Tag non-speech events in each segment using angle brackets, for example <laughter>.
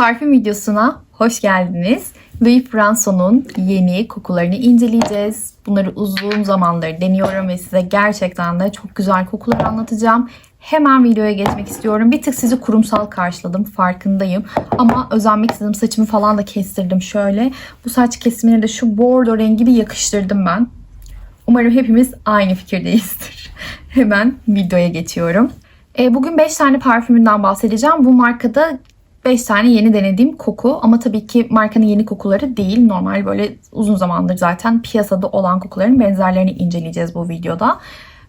parfüm videosuna hoş geldiniz. Louis Branson'un yeni kokularını inceleyeceğiz. Bunları uzun zamandır deniyorum ve size gerçekten de çok güzel kokular anlatacağım. Hemen videoya geçmek istiyorum. Bir tık sizi kurumsal karşıladım farkındayım. Ama özenmek istedim. Saçımı falan da kestirdim şöyle. Bu saç kesimine de şu bordo rengi bir yakıştırdım ben. Umarım hepimiz aynı fikirdeyizdir. <laughs> Hemen videoya geçiyorum. E, bugün 5 tane parfümünden bahsedeceğim. Bu markada 5 tane yeni denediğim koku ama tabii ki markanın yeni kokuları değil. Normal böyle uzun zamandır zaten piyasada olan kokuların benzerlerini inceleyeceğiz bu videoda.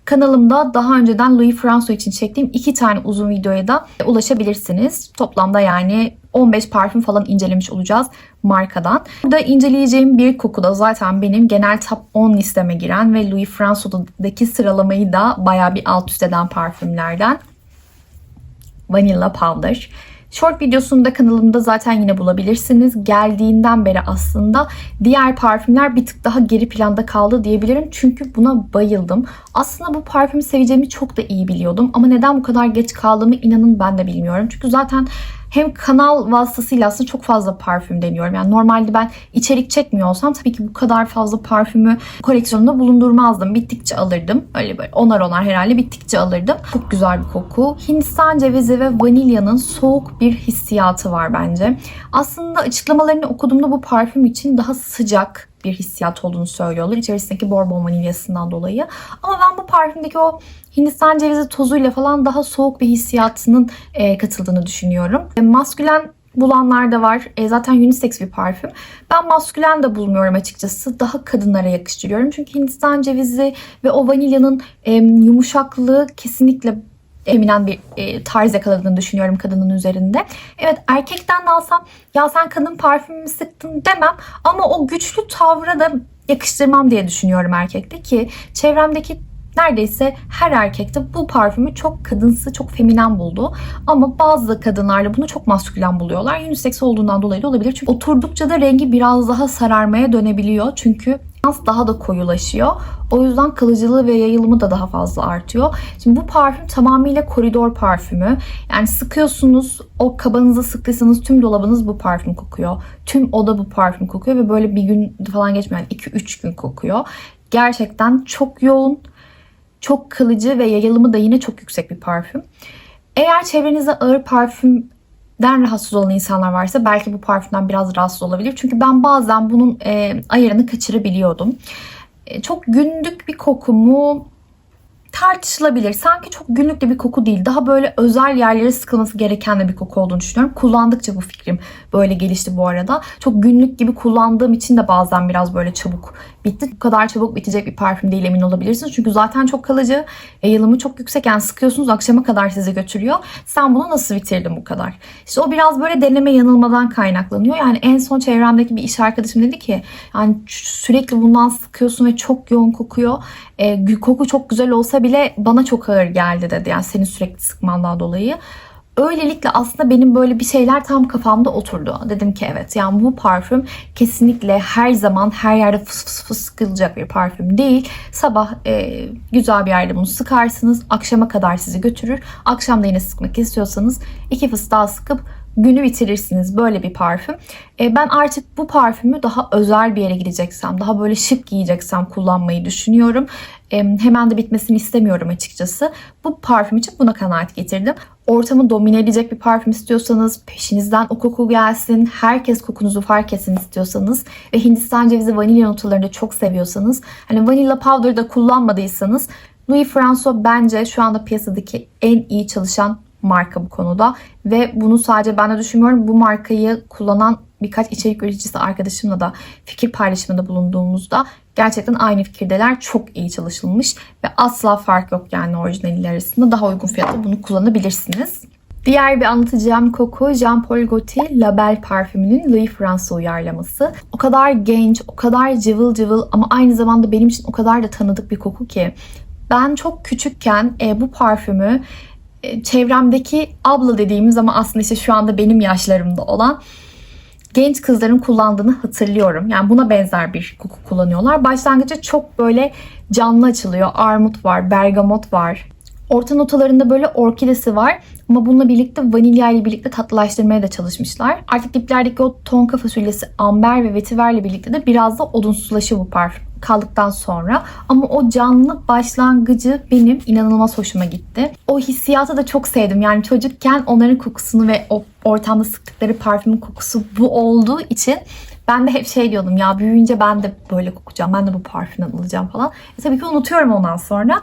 Kanalımda daha önceden Louis François için çektiğim iki tane uzun videoya da ulaşabilirsiniz. Toplamda yani 15 parfüm falan incelemiş olacağız markadan. Burada inceleyeceğim bir koku da zaten benim genel top 10 listeme giren ve Louis François'daki sıralamayı da baya bir alt üst eden parfümlerden. Vanilla Powder. Short videosunu da kanalımda zaten yine bulabilirsiniz. Geldiğinden beri aslında diğer parfümler bir tık daha geri planda kaldı diyebilirim. Çünkü buna bayıldım. Aslında bu parfümü seveceğimi çok da iyi biliyordum. Ama neden bu kadar geç kaldığımı inanın ben de bilmiyorum. Çünkü zaten hem kanal vasıtasıyla aslında çok fazla parfüm deniyorum. Yani normalde ben içerik çekmiyor olsam tabii ki bu kadar fazla parfümü koleksiyonumda bulundurmazdım. Bittikçe alırdım. Öyle böyle onar onar herhalde bittikçe alırdım. Çok güzel bir koku. Hindistan cevizi ve vanilyanın soğuk bir hissiyatı var bence. Aslında açıklamalarını okuduğumda bu parfüm için daha sıcak bir hissiyat olduğunu söylüyorlar. İçerisindeki bourbon vanilyasından dolayı. Ama ben bu parfümdeki o Hindistan cevizi tozuyla falan daha soğuk bir hissiyatının e, katıldığını düşünüyorum. E, maskülen bulanlar da var. E, zaten unisex bir parfüm. Ben maskülen de bulmuyorum açıkçası. Daha kadınlara yakıştırıyorum. Çünkü Hindistan cevizi ve o vanilyanın e, yumuşaklığı kesinlikle eminen bir e, tarz yakaladığını düşünüyorum kadının üzerinde. Evet erkekten de alsam ya sen kadın parfümü sıktın demem ama o güçlü tavra da yakıştırmam diye düşünüyorum erkekte ki çevremdeki neredeyse her erkekte bu parfümü çok kadınsı, çok feminen buldu. Ama bazı kadınlar da bunu çok maskülen buluyorlar. Unisex olduğundan dolayı da olabilir. Çünkü oturdukça da rengi biraz daha sararmaya dönebiliyor. Çünkü daha da koyulaşıyor. O yüzden kalıcılığı ve yayılımı da daha fazla artıyor. Şimdi bu parfüm tamamıyla koridor parfümü. Yani sıkıyorsunuz, o kabanınıza sıktıysanız tüm dolabınız bu parfüm kokuyor. Tüm oda bu parfüm kokuyor ve böyle bir gün falan geçmiyor. Yani 2-3 gün kokuyor. Gerçekten çok yoğun, çok kalıcı ve yayılımı da yine çok yüksek bir parfüm. Eğer çevrenizde ağır parfüm den rahatsız olan insanlar varsa belki bu parfümden biraz rahatsız olabilir. Çünkü ben bazen bunun e, ayarını kaçırabiliyordum. E, çok günlük bir koku mu tartışılabilir. Sanki çok günlük de bir koku değil. Daha böyle özel yerlere sıkılması gereken de bir koku olduğunu düşünüyorum. Kullandıkça bu fikrim böyle gelişti bu arada. Çok günlük gibi kullandığım için de bazen biraz böyle çabuk bitti. Bu kadar çabuk bitecek bir parfüm değil emin olabilirsiniz. Çünkü zaten çok kalıcı. Yayılımı çok yüksek. Yani sıkıyorsunuz akşama kadar sizi götürüyor. Sen bunu nasıl bitirdin bu kadar? İşte o biraz böyle deneme yanılmadan kaynaklanıyor. Yani en son çevremdeki bir iş arkadaşım dedi ki yani sürekli bundan sıkıyorsun ve çok yoğun kokuyor. E, koku çok güzel olsa bile bana çok ağır geldi dedi. Yani senin sürekli sıkmandan dolayı. Öylelikle aslında benim böyle bir şeyler tam kafamda oturdu. Dedim ki evet yani bu parfüm kesinlikle her zaman her yerde fıs fıs fıs sıkılacak bir parfüm değil. Sabah e, güzel bir yerde bunu sıkarsınız. Akşama kadar sizi götürür. Akşam da yine sıkmak istiyorsanız iki fıs daha sıkıp günü bitirirsiniz böyle bir parfüm. E, ben artık bu parfümü daha özel bir yere gideceksem, daha böyle şık giyeceksem kullanmayı düşünüyorum. E, hemen de bitmesini istemiyorum açıkçası. Bu parfüm için buna kanaat getirdim. Ortamı domine edecek bir parfüm istiyorsanız, peşinizden o koku gelsin, herkes kokunuzu fark etsin istiyorsanız ve Hindistan cevizi vanilya notalarını çok seviyorsanız, hani vanilla powder da kullanmadıysanız Louis François bence şu anda piyasadaki en iyi çalışan marka bu konuda. Ve bunu sadece ben de düşünmüyorum. Bu markayı kullanan birkaç içerik üreticisi arkadaşımla da fikir paylaşımında bulunduğumuzda gerçekten aynı fikirdeler. Çok iyi çalışılmış ve asla fark yok yani orijinaliyle arasında. Daha uygun fiyatla bunu kullanabilirsiniz. Diğer bir anlatacağım koku Jean Paul Gaultier Label parfümünün Louis François uyarlaması. O kadar genç, o kadar cıvıl cıvıl ama aynı zamanda benim için o kadar da tanıdık bir koku ki. Ben çok küçükken e, bu parfümü çevremdeki abla dediğimiz ama aslında işte şu anda benim yaşlarımda olan genç kızların kullandığını hatırlıyorum. Yani buna benzer bir koku kullanıyorlar. Başlangıçta çok böyle canlı açılıyor. Armut var, bergamot var. Orta notalarında böyle orkidesi var. Ama bununla birlikte vanilya ile birlikte tatlılaştırmaya da çalışmışlar. Artık diplerdeki o tonka fasulyesi amber ve vetiverle birlikte de biraz da odunsuzlaşıyor bu parfüm kaldıktan sonra. Ama o canlı başlangıcı benim inanılmaz hoşuma gitti. O hissiyatı da çok sevdim. Yani çocukken onların kokusunu ve o ortamda sıktıkları parfümün kokusu bu olduğu için ben de hep şey diyordum ya büyüyünce ben de böyle kokacağım. Ben de bu parfümden alacağım falan. E tabii ki unutuyorum ondan sonra.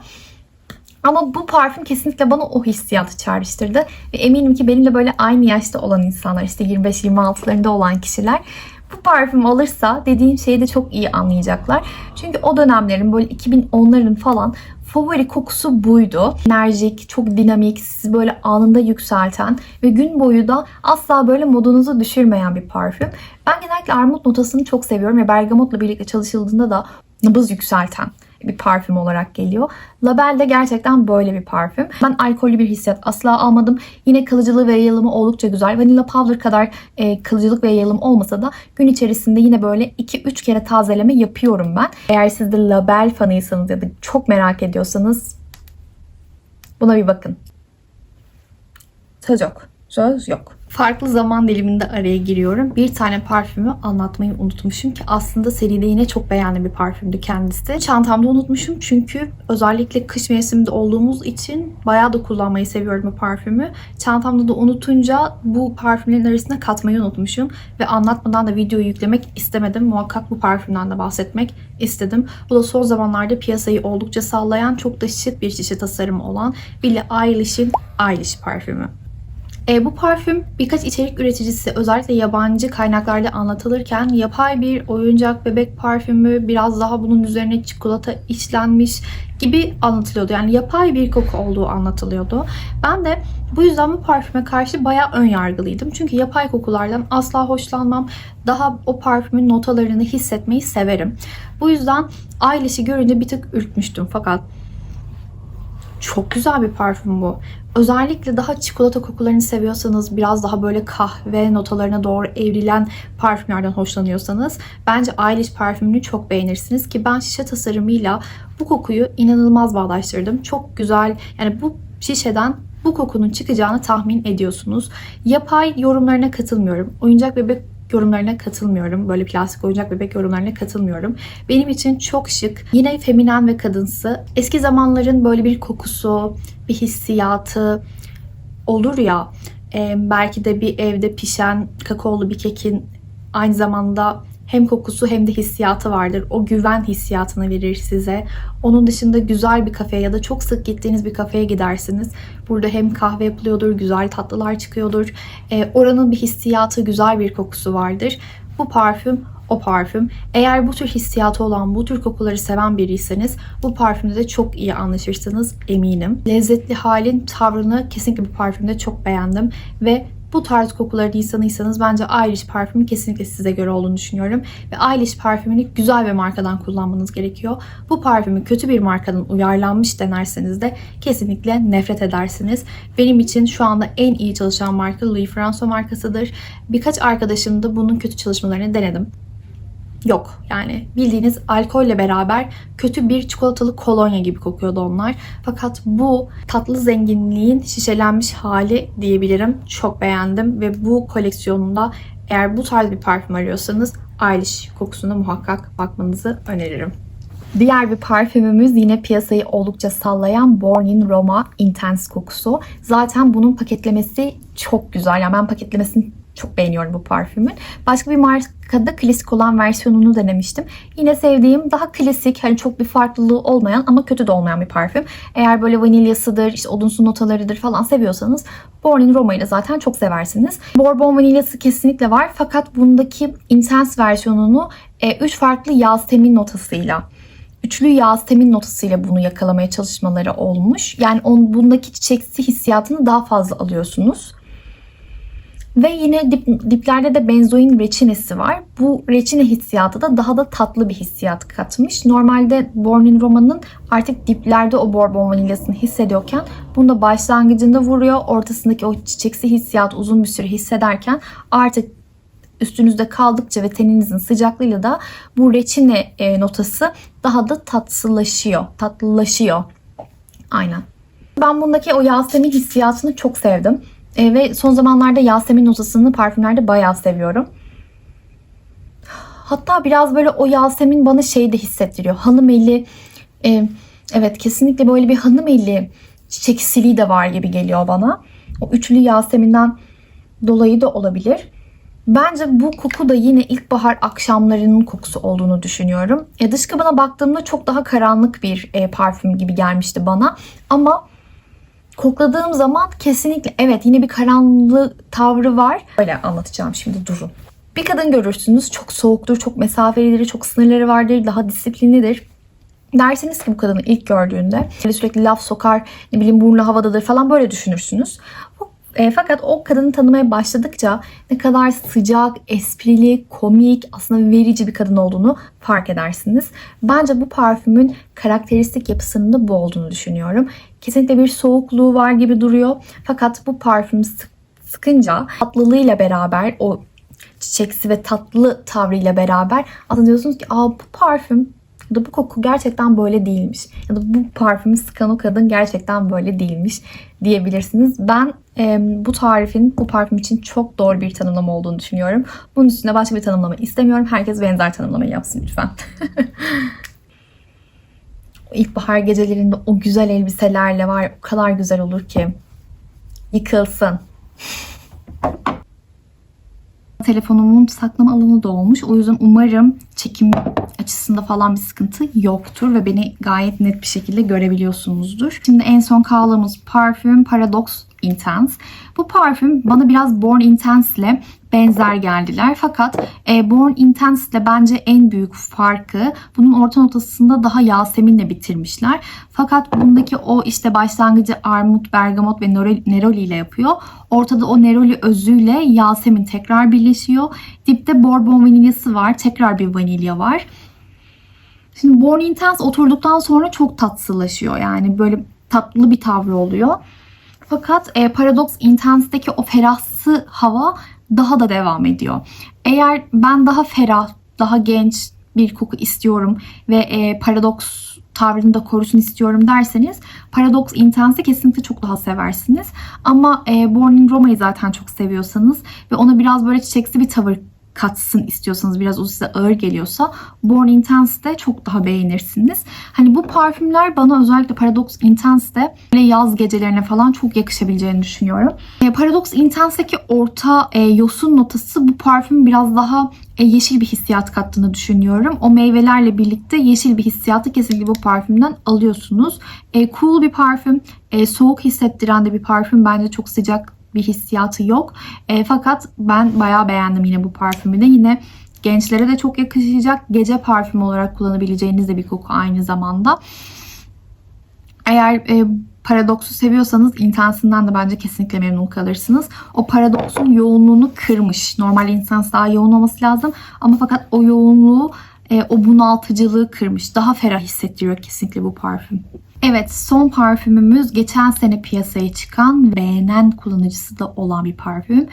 Ama bu parfüm kesinlikle bana o hissiyatı çağrıştırdı. Ve eminim ki benimle böyle aynı yaşta olan insanlar, işte 25-26'larında olan kişiler bu parfüm alırsa dediğim şeyi de çok iyi anlayacaklar. Çünkü o dönemlerin böyle 2010'ların falan favori kokusu buydu. Enerjik, çok dinamik, sizi böyle anında yükselten ve gün boyu da asla böyle modunuzu düşürmeyen bir parfüm. Ben genellikle armut notasını çok seviyorum ve bergamotla birlikte çalışıldığında da nabız yükselten bir parfüm olarak geliyor. Label de gerçekten böyle bir parfüm. Ben alkollü bir hissiyat asla almadım. Yine kalıcılığı ve yayılımı oldukça güzel. Vanilla Powder kadar e, kalıcılık ve yayılım olmasa da gün içerisinde yine böyle 2-3 kere tazeleme yapıyorum ben. Eğer siz de label fanıysanız ya da çok merak ediyorsanız buna bir bakın. Söz yok. Söz yok. Farklı zaman diliminde araya giriyorum. Bir tane parfümü anlatmayı unutmuşum ki aslında seride yine çok beğendiğim bir parfümdü kendisi. Çantamda unutmuşum çünkü özellikle kış mevsiminde olduğumuz için bayağı da kullanmayı seviyorum bu parfümü. Çantamda da unutunca bu parfümlerin arasına katmayı unutmuşum ve anlatmadan da videoyu yüklemek istemedim. Muhakkak bu parfümden de bahsetmek istedim. Bu da son zamanlarda piyasayı oldukça sallayan çok da şık bir şişe tasarımı olan Billie Eilish'in Eilish parfümü. E, bu parfüm birkaç içerik üreticisi özellikle yabancı kaynaklarda anlatılırken yapay bir oyuncak bebek parfümü biraz daha bunun üzerine çikolata işlenmiş gibi anlatılıyordu. Yani yapay bir koku olduğu anlatılıyordu. Ben de bu yüzden bu parfüme karşı bayağı ön yargılıydım. Çünkü yapay kokulardan asla hoşlanmam. Daha o parfümün notalarını hissetmeyi severim. Bu yüzden Eilish'i görünce bir tık ürkmüştüm. Fakat çok güzel bir parfüm bu. Özellikle daha çikolata kokularını seviyorsanız, biraz daha böyle kahve notalarına doğru evrilen parfümlerden hoşlanıyorsanız bence Eilish parfümünü çok beğenirsiniz ki ben şişe tasarımıyla bu kokuyu inanılmaz bağdaştırdım. Çok güzel. Yani bu şişeden bu kokunun çıkacağını tahmin ediyorsunuz. Yapay yorumlarına katılmıyorum. Oyuncak bebek yorumlarına katılmıyorum. Böyle plastik oyuncak bebek yorumlarına katılmıyorum. Benim için çok şık. Yine feminen ve kadınsı. Eski zamanların böyle bir kokusu, bir hissiyatı olur ya. e, belki de bir evde pişen kakaolu bir kekin aynı zamanda hem kokusu hem de hissiyatı vardır. O güven hissiyatını verir size. Onun dışında güzel bir kafeye ya da çok sık gittiğiniz bir kafeye gidersiniz. Burada hem kahve yapılıyordur, güzel tatlılar çıkıyordur. E, oranın bir hissiyatı, güzel bir kokusu vardır. Bu parfüm o parfüm. Eğer bu tür hissiyatı olan, bu tür kokuları seven biriyseniz bu parfümde de çok iyi anlaşırsınız eminim. Lezzetli halin tavrını kesinlikle bu parfümde çok beğendim ve bu tarz kokuların insanıysanız bence Eilish parfümü kesinlikle size göre olduğunu düşünüyorum. Ve Eilish parfümünü güzel bir markadan kullanmanız gerekiyor. Bu parfümü kötü bir markadan uyarlanmış denerseniz de kesinlikle nefret edersiniz. Benim için şu anda en iyi çalışan marka Louis Vuitton markasıdır. Birkaç arkadaşım da bunun kötü çalışmalarını denedim yok. Yani bildiğiniz alkolle beraber kötü bir çikolatalı kolonya gibi kokuyordu onlar. Fakat bu tatlı zenginliğin şişelenmiş hali diyebilirim. Çok beğendim ve bu koleksiyonunda eğer bu tarz bir parfüm arıyorsanız Eilish kokusuna muhakkak bakmanızı öneririm. Diğer bir parfümümüz yine piyasayı oldukça sallayan Born in Roma Intense kokusu. Zaten bunun paketlemesi çok güzel. Yani ben paketlemesini çok beğeniyorum bu parfümün. Başka bir markada klasik olan versiyonunu denemiştim. Yine sevdiğim daha klasik, hani çok bir farklılığı olmayan ama kötü de olmayan bir parfüm. Eğer böyle vanilyasıdır, işte odunsu notalarıdır falan seviyorsanız Born in Roma'yı da zaten çok seversiniz. Bourbon vanilyası kesinlikle var fakat bundaki intense versiyonunu 3 farklı yağ temin notasıyla üçlü Yasemin notasıyla bunu yakalamaya çalışmaları olmuş. Yani on, bundaki çiçeksi hissiyatını daha fazla alıyorsunuz. Ve yine dip, diplerde de benzoin reçinesi var. Bu reçine hissiyatı da daha da tatlı bir hissiyat katmış. Normalde Born in Roma'nın artık diplerde o bourbon vanilyasını hissediyorken bunda başlangıcında vuruyor. Ortasındaki o çiçeksi hissiyat uzun bir süre hissederken artık üstünüzde kaldıkça ve teninizin sıcaklığıyla da bu reçine e, notası daha da tatsılaşıyor, tatlılaşıyor. Aynen. Ben bundaki o Yasemin hissiyatını çok sevdim. E, ve son zamanlarda Yasemin notasını parfümlerde bayağı seviyorum. Hatta biraz böyle o Yasemin bana şey de hissettiriyor. Hanım eli e, evet kesinlikle böyle bir hanım eli çiçeksiliği de var gibi geliyor bana. O üçlü Yasemin'den dolayı da olabilir. Bence bu koku da yine ilkbahar akşamlarının kokusu olduğunu düşünüyorum. E, dış kabına baktığımda çok daha karanlık bir e, parfüm gibi gelmişti bana. Ama kokladığım zaman kesinlikle evet yine bir karanlığı tavrı var. Öyle anlatacağım şimdi durun. Bir kadın görürsünüz çok soğuktur, çok mesafelidir, çok sınırları vardır, daha disiplinlidir. Dersiniz ki bu kadını ilk gördüğünde böyle sürekli laf sokar, ne bileyim burnu havadadır falan böyle düşünürsünüz. E, fakat o kadını tanımaya başladıkça ne kadar sıcak, esprili, komik, aslında verici bir kadın olduğunu fark edersiniz. Bence bu parfümün karakteristik yapısının da bu olduğunu düşünüyorum. Kesinlikle bir soğukluğu var gibi duruyor. Fakat bu parfüm sık, sıkınca tatlılığıyla beraber o çiçeksi ve tatlı tavrıyla beraber aslında diyorsunuz ki Aa, bu parfüm ya da bu koku gerçekten böyle değilmiş. Ya da bu parfümü sıkan o kadın gerçekten böyle değilmiş diyebilirsiniz. Ben e, bu tarifin bu parfüm için çok doğru bir tanımlama olduğunu düşünüyorum. Bunun üstüne başka bir tanımlama istemiyorum. Herkes benzer tanımlamayı yapsın lütfen. <laughs> İlkbahar gecelerinde o güzel elbiselerle var o kadar güzel olur ki. Yıkılsın. Telefonumun saklama alanı dolmuş. O yüzden umarım çekim açısında falan bir sıkıntı yoktur ve beni gayet net bir şekilde görebiliyorsunuzdur. Şimdi en son kaldığımız parfüm Paradox Intense. Bu parfüm bana biraz Born Intense ile benzer geldiler. Fakat e, Born Intense ile bence en büyük farkı bunun orta notasında daha Yasemin'le bitirmişler. Fakat bundaki o işte başlangıcı armut, bergamot ve neroli ile yapıyor. Ortada o neroli özüyle Yasemin tekrar birleşiyor. Dipte bourbon vanilyası var. Tekrar bir vanilya var. Şimdi Born Intense oturduktan sonra çok tatsızlaşıyor. Yani böyle tatlı bir tavrı oluyor. Fakat e, Paradox Intense'deki o ferahsı hava daha da devam ediyor. Eğer ben daha ferah, daha genç bir koku istiyorum ve e, Paradox tavrını da korusun istiyorum derseniz Paradox Intense'i kesinlikle çok daha seversiniz. Ama e, Born in Roma'yı zaten çok seviyorsanız ve ona biraz böyle çiçeksi bir tavır katsın istiyorsanız biraz o size ağır geliyorsa Born Intense'de çok daha beğenirsiniz. Hani bu parfümler bana özellikle Paradox Intense'de böyle yaz gecelerine falan çok yakışabileceğini düşünüyorum. E, Paradox Intense'deki orta e, yosun notası bu parfüm biraz daha e, yeşil bir hissiyat kattığını düşünüyorum. O meyvelerle birlikte yeşil bir hissiyatı kesinlikle bu parfümden alıyorsunuz. E, cool bir parfüm, e, soğuk hissettiren de bir parfüm. Bence çok sıcak bir hissiyatı yok. E, fakat ben bayağı beğendim yine bu parfümü de. Yine gençlere de çok yakışacak gece parfümü olarak kullanabileceğiniz de bir koku aynı zamanda. Eğer e, paradoksu seviyorsanız intensinden de bence kesinlikle memnun kalırsınız. O paradoksun yoğunluğunu kırmış. Normal intens daha yoğun olması lazım ama fakat o yoğunluğu e, o bunaltıcılığı kırmış. Daha ferah hissettiriyor kesinlikle bu parfüm. Evet son parfümümüz geçen sene piyasaya çıkan beğenen kullanıcısı da olan bir parfüm.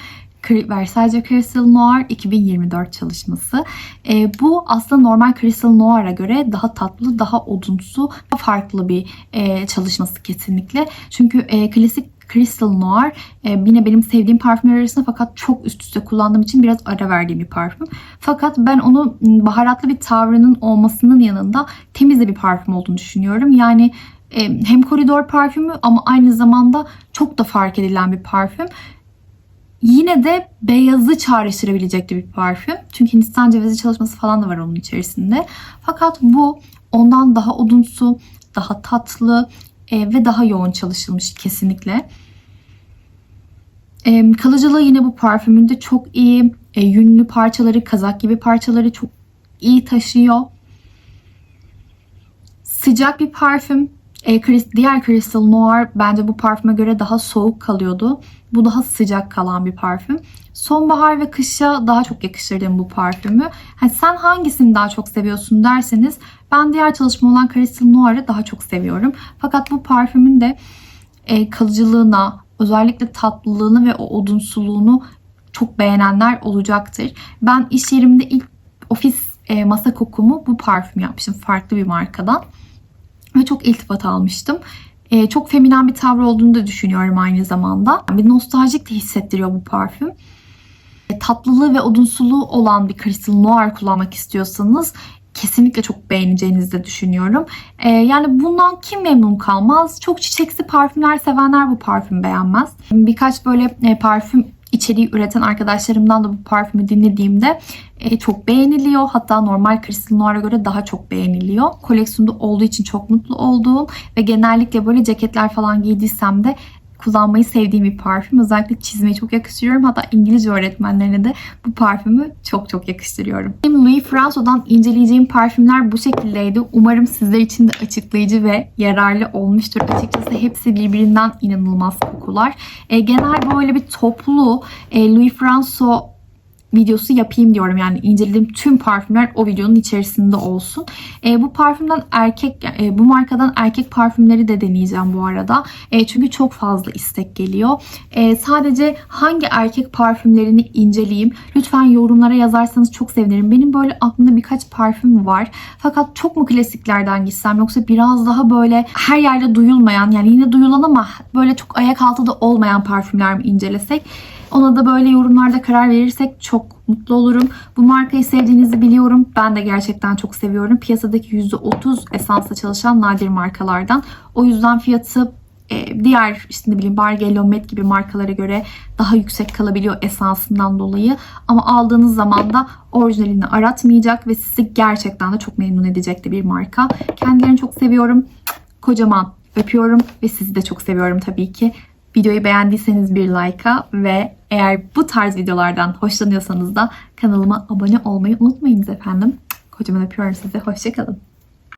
Versace Crystal Noir 2024 çalışması. E, bu aslında normal Crystal Noir'a göre daha tatlı, daha odunsu, daha farklı bir e, çalışması kesinlikle. Çünkü e, klasik Crystal Noir e, yine benim sevdiğim parfümler arasında fakat çok üst üste kullandığım için biraz ara verdiğim bir parfüm. Fakat ben onu baharatlı bir tavrının olmasının yanında temiz bir parfüm olduğunu düşünüyorum. Yani hem koridor parfümü ama aynı zamanda çok da fark edilen bir parfüm. Yine de beyazı çağrıştırabilecek bir parfüm. Çünkü Hindistan cevizi çalışması falan da var onun içerisinde. Fakat bu ondan daha odunsu, daha tatlı e, ve daha yoğun çalışılmış kesinlikle. E, kalıcılığı yine bu parfümünde çok iyi. E, yünlü parçaları, kazak gibi parçaları çok iyi taşıyor. Sıcak bir parfüm. E, diğer Crystal Noir bence bu parfüme göre daha soğuk kalıyordu. Bu daha sıcak kalan bir parfüm. Sonbahar ve kışa daha çok yakıştırdım bu parfümü. Hani sen hangisini daha çok seviyorsun derseniz ben diğer çalışma olan Crystal Noir'ı daha çok seviyorum. Fakat bu parfümün de e, kalıcılığına, özellikle tatlılığını ve o odunsuluğunu çok beğenenler olacaktır. Ben iş yerimde ilk ofis e, masa kokumu bu parfüm yapmışım farklı bir markadan ve çok iltifat almıştım. Ee, çok feminen bir tavır olduğunu da düşünüyorum aynı zamanda. Bir nostaljik de hissettiriyor bu parfüm. E, Tatlılığı ve odunsuluğu olan bir Crystal Noir kullanmak istiyorsanız kesinlikle çok beğeneceğinizi de düşünüyorum. Ee, yani bundan kim memnun kalmaz? Çok çiçeksi parfümler sevenler bu parfümü beğenmez. Birkaç böyle e, parfüm içeriği üreten arkadaşlarımdan da bu parfümü dinlediğimde e, çok beğeniliyor. Hatta normal Crystal Noir'a göre daha çok beğeniliyor. Koleksiyonda olduğu için çok mutlu olduğum ve genellikle böyle ceketler falan giydiysem de kullanmayı sevdiğim bir parfüm. Özellikle çizmeyi çok yakıştırıyorum. Hatta İngilizce öğretmenlerine de bu parfümü çok çok yakıştırıyorum. Benim Louis François'dan inceleyeceğim parfümler bu şekildeydi. Umarım sizler için de açıklayıcı ve yararlı olmuştur. Açıkçası hepsi birbirinden inanılmaz kokular. E, genel böyle bir toplu e, Louis François videosu yapayım diyorum. Yani incelediğim tüm parfümler o videonun içerisinde olsun. E, bu parfümden erkek, e, bu markadan erkek parfümleri de deneyeceğim bu arada. E, çünkü çok fazla istek geliyor. E, sadece hangi erkek parfümlerini inceleyeyim? Lütfen yorumlara yazarsanız çok sevinirim. Benim böyle aklımda birkaç parfüm var. Fakat çok mu klasiklerden gitsem yoksa biraz daha böyle her yerde duyulmayan yani yine duyulan ama böyle çok ayak altı da olmayan parfümler mi incelesek? Ona da böyle yorumlarda karar verirsek çok mutlu olurum. Bu markayı sevdiğinizi biliyorum. Ben de gerçekten çok seviyorum. Piyasadaki %30 esansla çalışan nadir markalardan. O yüzden fiyatı e, diğer işte ne bileyim Bargello, Met gibi markalara göre daha yüksek kalabiliyor esansından dolayı. Ama aldığınız zaman da orijinalini aratmayacak ve sizi gerçekten de çok memnun edecek de bir marka. Kendilerini çok seviyorum. Kocaman öpüyorum ve sizi de çok seviyorum tabii ki. Videoyu beğendiyseniz bir like'a ve eğer bu tarz videolardan hoşlanıyorsanız da kanalıma abone olmayı unutmayınız efendim. Kocaman öpüyorum sizi. Hoşçakalın.